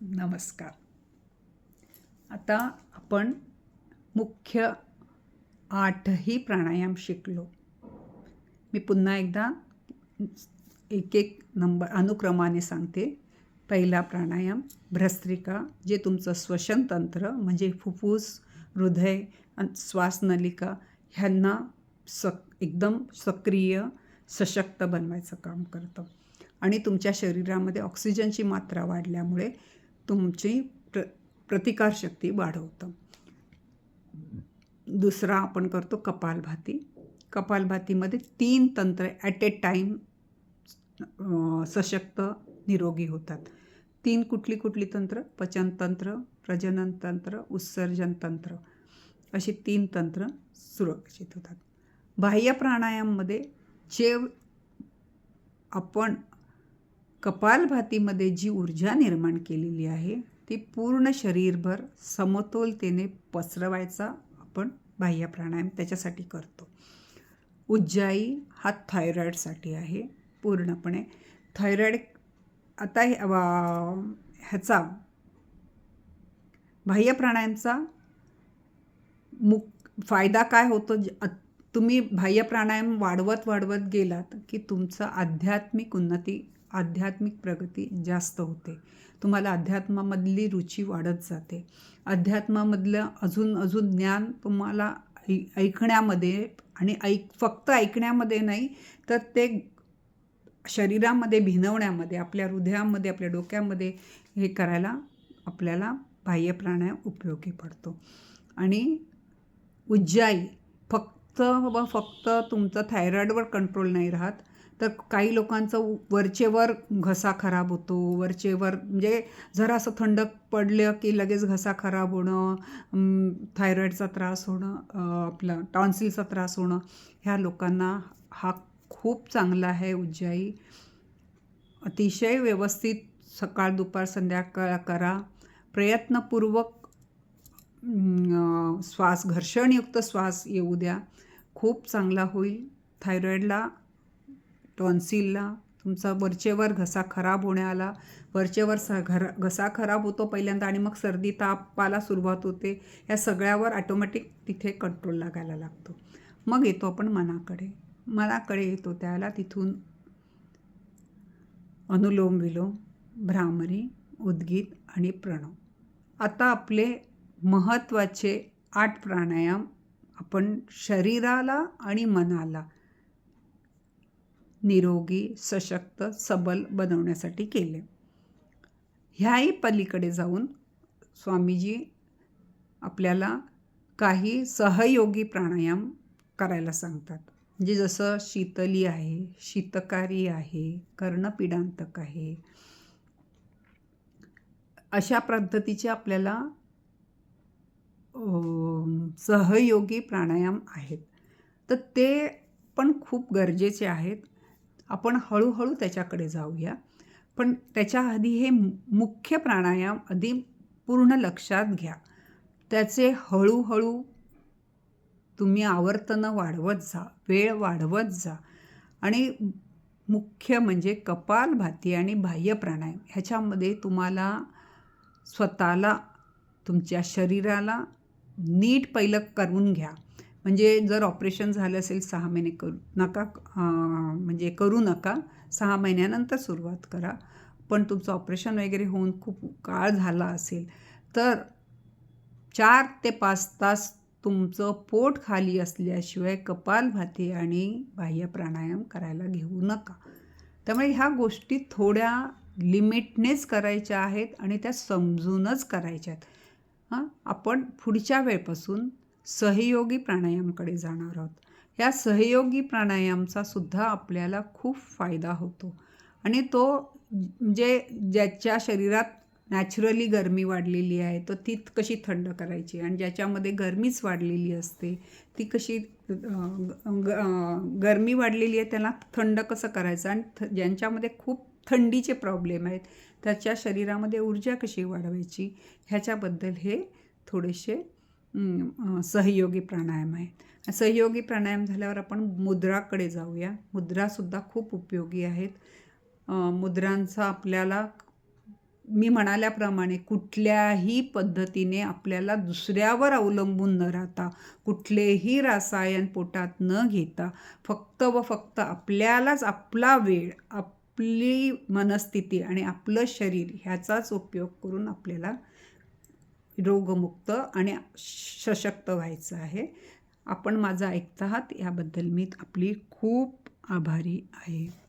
नमस्कार. आता आपण मुख्य आठही प्राणायाम शिकलो. मी पुन्हा एकदा एक एक नंबर अनुक्रमाने सांगते. पहिला प्राणायाम भ्रस्त्रिका जे तुमचं श्वसनतंत्र म्हणजे फुफ्फूस हृदय श्वासनलिका ह्यांना सक एकदम सक्रिय सशक्त बनवायचं काम करतं. आणि तुमच्या शरीरामध्ये ऑक्सिजनची मात्रा वाढल्यामुळे तुमची प्र प्रतिकारशक्ती वाढवतं. दुसरा आपण करतो कपालभाती. कपालभातीमध्ये तीन तंत्र ॲट ए टाईम सशक्त निरोगी होतात. तीन कुठली कुठली तंत्र? पचनतंत्र प्रजनन तंत्र उत्सर्जन तंत्र. अशी तीन तंत्र सुरक्षित होतात. बाह्य प्राणायाममध्ये जे आपण कपालभातीमध्ये जी ऊर्जा निर्माण केलेली आहे ती पूर्ण शरीरभर समतोलतेने पसरवायचा आपण बाह्य प्राणायाम त्याच्यासाठी करतो. उज्जाई हा थायरॉईडसाठी आहे पूर्णपणे. थायरॉईड आता हे ह्याचा बाह्य प्राणायामचा मुक फायदा काय होतो? तुम्ही बाह्य प्राणायाम वाढवत वाढवत गेलात की तुमचं आध्यात्मिक उन्नती आध्यात्मिक प्रगती जास्त होते. तुम्हाला अध्यात्मामधली रुची वाढत जाते. अध्यात्मामधलं अजून अजून ज्ञान तुम्हाला ऐ ऐकण्यामध्ये आणि ऐक फक्त ऐकण्यामध्ये नाही तर ते शरीरामध्ये भिनवण्यामध्ये आपल्या हृदयामध्ये आपल्या डोक्यामध्ये हे करायला आपल्याला बाह्य प्राणायाम उपयोगी पडतो. आणि उज्जाई फक्त व फक्त तुमचं थायरॉईडवर कंट्रोल नाही राहत तर काही लोकांचं वरचेवर घसा खराब होतो. वरचेवर म्हणजे जरा असं थंड पडलं की लगेच घसा खराब होणं थायरॉईडचा त्रास होणं आपलं टॉन्सिलचा त्रास होणं ह्या लोकांना हा खूप चांगला आहे उज्जाई. अतिशय व्यवस्थित सकाळ दुपार संध्याकाळ करा. प्रयत्नपूर्वक श्वास घर्षणयुक्त श्वास येऊ द्या. खूप चांगला होईल. थायरॉईडला टॉन्सिलला. तुमचा वरचेवर घसा खराब होण्याला वरचेवर स घर घसा खराब होतो पहिल्यांदा आणि मग सर्दी तापाला सुरुवात होते. या सगळ्यावर ॲटोमॅटिक तिथे कंट्रोल लागायला लागतो. मग येतो आपण मनाकडे. मनाकडे येतो त्याला तिथून अनुलोम विलोम भ्रामरी उद्गीत आणि प्रणव. आता आपले महत्त्वाचे आठ प्राणायाम आपण शरीराला आणि मनाला निरोगी सशक्त सबल बनवण्यासाठी केले. ह्याही पलीकडे जाऊन स्वामीजी आपल्याला काही सहयोगी प्राणायाम करायला सांगतात. म्हणजे जसं शीतली आहे शीतकारी आहे कर्णपिडांतक आहे. अशा पद्धतीचे आपल्याला सहयोगी प्राणायाम आहेत. तर ते पण खूप गरजेचे आहेत. आपण हळूहळू त्याच्याकडे जाऊया. पण त्याच्या आधी हे मुख्य प्राणायाम आधी पूर्ण लक्षात घ्या. त्याचे हळूहळू तुम्ही आवर्तनं वाढवत जा वेळ वाढवत जा. आणि मुख्य म्हणजे कपालभाती आणि बाह्य प्राणायाम ह्याच्यामध्ये तुम्हाला स्वतःला तुमच्या शरीराला नीट पहिलं करून घ्या. म्हणजे जर ऑपरेशन झालं असेल सहा महिने करू नका म्हणजे करू नका सहा महिन्यानंतर सुरुवात करा. पण तुमचं ऑपरेशन वगैरे होऊन खूप काळ झाला असेल तर चार ते पाच तास तुमचं पोट खाली असल्याशिवाय कपालभाती आणि बाह्य प्राणायाम करायला घेऊ नका. त्यामुळे ह्या गोष्टी थोड्या लिमिटनेच करायच्या आहेत आणि त्या समजूनच करायच्या आहेत हां आपण पुढच्या वेळपासून सहयोगी प्राणायामकडे जाणार आहोत. या सहयोगी प्राणायामचा सुद्धा आपल्याला खूप फायदा होतो. आणि तो जे ज्याच्या शरीरात नॅचरली गरमी वाढलेली आहे तर ती कशी थंड करायची? आणि ज्याच्यामध्ये गरमीच वाढलेली असते ती कशी गरमी वाढलेली आहे त्याला थंड कसं करायचं? आणि ज्यांच्यामध्ये खूप थंडीचे प्रॉब्लेम आहेत त्याच्या शरीरामध्ये ऊर्जा कशी वाढवायची? ह्याच्याबद्दल हे थोडेसे सहयोगी प्राणायाम आहे सहयोगी प्राणायाम झाल्यावर आपण मुद्राकडे जाऊया. मुद्रासुद्धा खूप उपयोगी आहेत. मुद्रांचा आपल्याला मी म्हणाल्याप्रमाणे कुठल्याही पद्धतीने आपल्याला दुसऱ्यावर अवलंबून न राहता कुठलेही रसायन पोटात न घेता फक्त व फक्त आपल्यालाच आपला वेळ आपली मनस्थिती आणि आपलं शरीर ह्याचाच उपयोग करून आपल्याला रोगमुक्त आणि सशक्त व्हायचं आहे. आपण माझं ऐकत आहात याबद्दल मी आपली खूप आभारी आहे.